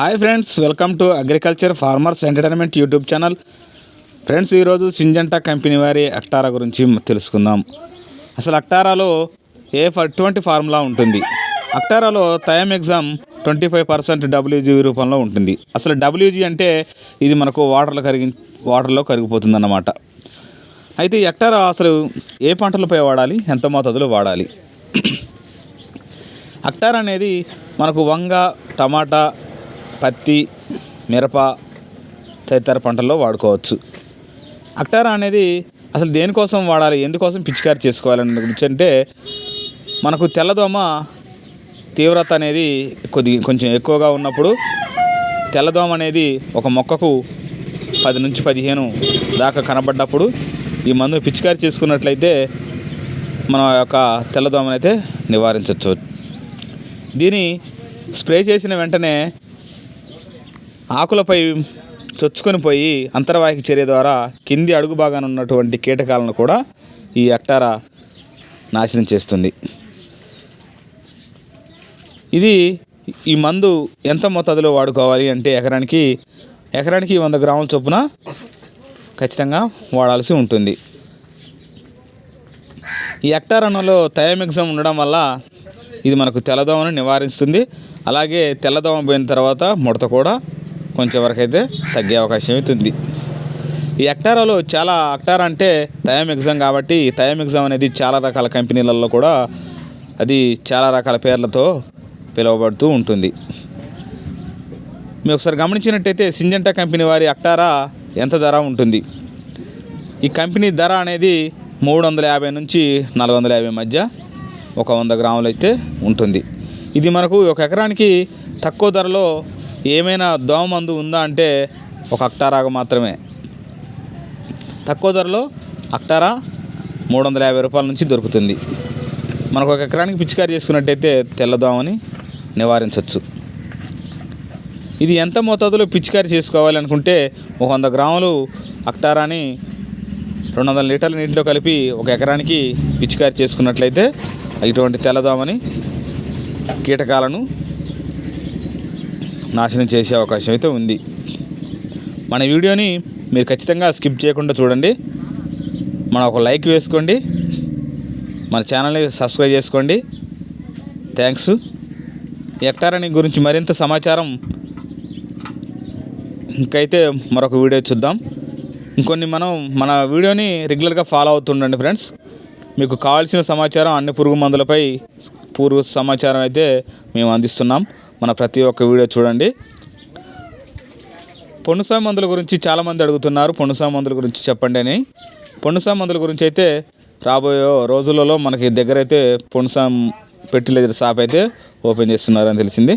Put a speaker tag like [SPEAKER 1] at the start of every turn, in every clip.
[SPEAKER 1] Hi friends welcome to agriculture farmers entertainment YouTube channel. Friends ఈరోజు Syngenta company వారి Actara గురించి తెలుసుకుందాం. అసలు అక్టారాలో ఏ ఎటువంటి ఫార్ములా ఉంటుంది? అక్టారాలో తయం ఎగ్జామ్ ట్వంటీ ఫైవ్ పర్సెంట్ డబ్ల్యూజీ రూపంలో ఉంటుంది. అసలు డబ్ల్యూజీ అంటే ఇది మనకు వాటర్లో కరిగి వాటర్లో కరిగిపోతుంది అన్నమాట అయితే ఈ అక్టారా అసలు ఏ పంటలపై వాడాలి? ఎంత మోతాదులో వాడాలి? అక్టార్ అనేది మనకు వంగ టమాటా పత్తి మిరప తదితర పంటల్లో వాడుకోవచ్చు. అక్టారా అనేది అసలు దేనికోసం వాడాలి ఎందుకోసం పిచికారి చేసుకోవాలని గురించి అంటే మనకు తెల్లదోమ తీవ్రత అనేది కొద్ది కొంచెం ఎక్కువగా ఉన్నప్పుడు తెల్లదోమ అనేది ఒక మొక్కకు పది నుంచి పదిహేను దాకా కనబడ్డప్పుడు ఈ మందును పిచికారి చేసుకున్నట్లయితే మన యొక్క తెల్లదోమనైతే అయితే నివారించవచ్చు. దీని స్ప్రే చేసిన వెంటనే ఆకులపై చొచ్చుకొని పోయి అంతర్వాహిక చర్య ద్వారా కింది అడుగు భాగాన ఉన్నటువంటి కీటకాలను కూడా ఈ అక్టారా నాశనం చేస్తుంది. ఇది ఈ మందు ఎంత మోతాదులో వాడుకోవాలి అంటే ఎకరానికి ఎకరానికి వంద గ్రాముల చొప్పున ఖచ్చితంగా వాడాల్సి ఉంటుంది. ఈ అక్టారణలో థయామిక్సం ఉండడం వల్ల ఇది మనకు తెల్లదోమను నివారిస్తుంది. అలాగే తెల్లదోమ పోయిన తర్వాత ముడత కూడా కొంచెం వరకు అయితే తగ్గే అవకాశం అయితే ఈ అక్టారాలో చాలా అక్టారా అంటే థయామిక్సం కాబట్టి ఈ ఎగ్జామ్ అనేది చాలా రకాల కంపెనీలలో కూడా అది చాలా రకాల పేర్లతో పిలువబడుతూ ఉంటుంది. మీరు ఒకసారి గమనించినట్టయితే సింజంటా కంపెనీ వారి అక్టారా ఎంత ధర ఉంటుంది? ఈ కంపెనీ ధర అనేది మూడు వందల యాభై నుంచి నాలుగు వందల యాభై మధ్య ఒక వంద గ్రాములు అయితే ఉంటుంది. ఇది మనకు ఒక ఎకరానికి తక్కువ ధరలో ఏమైనా దోమ మందు ఉందా అంటే ఒక అక్టారాగా మాత్రమే. తక్కువ ధరలో అక్టారా మూడు వందల యాభై రూపాయల నుంచి దొరుకుతుంది. మనకు ఒక ఎకరానికి పిచికారి చేసుకున్నట్టయితే తెల్లదోమని నివారించవచ్చు ఇది ఎంత మోతాదులో పిచికారి చేసుకోవాలి అనుకుంటే ఒక వంద గ్రాములు అక్టారాని రెండు వందల లీటర్ల నీటిలో కలిపి ఒక ఎకరానికి పిచికారి చేసుకున్నట్లయితే ఇటువంటి తెల్లదోమని కీటకాలను నాశనం చేసే అవకాశం అయితే ఉంది. మన వీడియోని మీరు ఖచ్చితంగా స్కిప్ చేయకుండా చూడండి. మన ఒక లైక్ వేసుకోండి. మన ఛానల్ని సబ్స్క్రైబ్ చేసుకోండి. థ్యాంక్స్. ఎక్టారని గురించి మరింత సమాచారం ఇంకైతే మరొక వీడియో చూద్దాం. ఇంకొన్ని మనం మన వీడియోని రెగ్యులర్గా ఫాలో అవుతుండండి ఫ్రెండ్స్. మీకు కావాల్సిన సమాచారం అన్ని పురుగు మందులపై పూర్వ సమాచారం అయితే మేము అందిస్తున్నాం. మన ప్రతి ఒక్క వీడియో చూడండి. పొనుసా మందుల గురించి చాలామంది అడుగుతున్నారు. పొనుసా మందుల గురించి చెప్పండి అని. పొనుసా మందుల గురించి అయితే రాబోయే రోజులలో మనకి దగ్గర అయితే పొనుసా ఫెర్టిలైజర్ షాప్ అయితే ఓపెన్ చేస్తున్నారని తెలిసింది.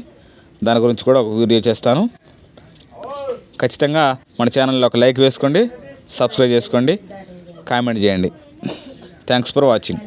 [SPEAKER 1] దాని గురించి కూడా ఒక వీడియో చేస్తాను. ఖచ్చితంగా మన ఛానల్లో ఒక లైక్ వేసుకోండి సబ్స్క్రైబ్ చేసుకోండి కామెంట్ చేయండి. Thanks for watching.